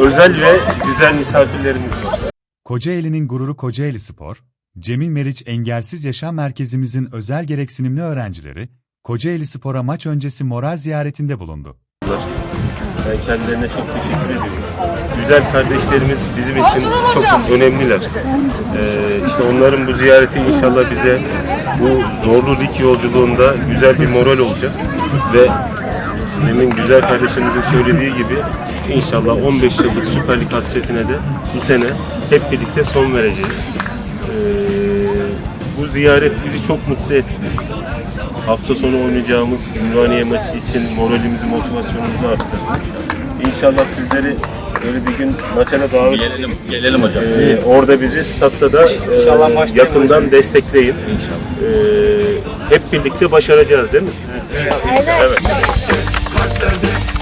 özel ve güzel misafirlerimiz var. Kocaeli'nin gururu Kocaeli Spor, Cemil Meriç Engelsiz Yaşam Merkezimizin özel gereksinimli öğrencileri, Kocaeli Spor'a maç öncesi moral ziyaretinde bulundu. Ben kendilerine çok teşekkür ediyorum. Güzel kardeşlerimiz bizim için çok önemliler. Ee, işte onların bu ziyareti inşallah bize bu zorlu lig yolculuğunda güzel bir moral olacak ve demin güzel kardeşimizin söylediği gibi inşallah 15 yıllık Süper Lig hasretine de bu sene hep birlikte son vereceğiz. Ee, bu ziyaret bizi çok mutlu etti. Hafta sonu oynayacağımız Ümraniye maçı için moralimizi, motivasyonumuzu arttırdı. İnşallah sizleri böyle bir gün maça da davet Gelelim, gelelim hocam. ee, orada bizi statta da e, yakından destekleyin. Ee, hep birlikte başaracağız değil mi? Aynen. Evet. dövdü